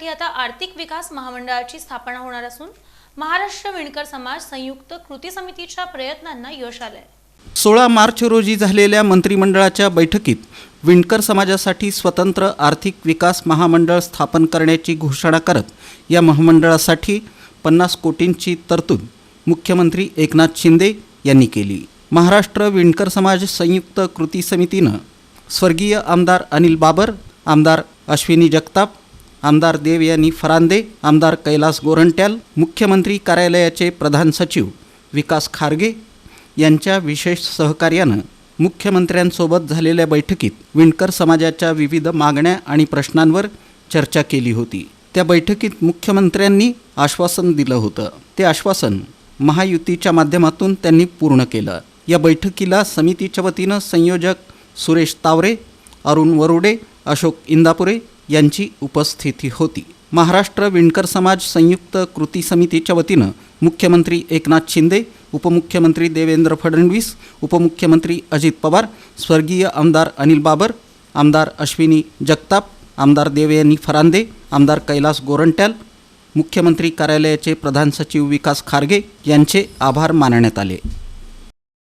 महामंडळासाठी आता आर्थिक विकास महामंडळाची स्थापना होणार असून महाराष्ट्र विणकर समाज संयुक्त कृती समितीच्या प्रयत्नांना यश आलंय. सोळा मार्च रोजी झालेल्या मंत्रिमंडळाच्या बैठकीत विणकर समाजासाठी स्वतंत्र आर्थिक विकास महामंडळ स्थापन करण्याची घोषणा करत या महामंडळासाठी पन्नास कोटींची तरतूद मुख्यमंत्री एकनाथ शिंदे यांनी केली. महाराष्ट्र विणकर समाज संयुक्त कृती समितीनं स्वर्गीय आमदार अनिल बाबर आमदार अश्विनी जगताप आमदार देव यांनी फरांदे आमदार कैलास गोरंट्याल मुख्यमंत्री कार्यालयाचे प्रधान सचिव विकास खारगे यांच्या विशेष सहकार्यानं मुख्यमंत्र्यांसोबत झालेल्या बैठकीत विणकर समाजाच्या विविध मागण्या आणि प्रश्नांवर चर्चा केली होती. त्या बैठकीत मुख्यमंत्र्यांनी आश्वासन दिलं होतं. ते आश्वासन महायुतीच्या माध्यमातून त्यांनी पूर्ण केलं. या बैठकीला समितीच्या वतीनं संयोजक सुरेश तावरे अरुण वरुडे अशोक इंदापुरे यांची उपस्थिती होती. महाराष्ट्र विणकर समाज संयुक्त कृती समितीच्या वतीनं मुख्यमंत्री एकनाथ शिंदे उपमुख्यमंत्री देवेंद्र फडणवीस उपमुख्यमंत्री अजित पवार स्वर्गीय आमदार अनिल बाबर आमदार अश्विनी जगताप आमदार देवयानी फरांदे आमदार कैलास गोरंट्याल मुख्यमंत्री कार्यालयाचे प्रधान सचिव विकास खारगे यांचे आभार मानण्यात आले.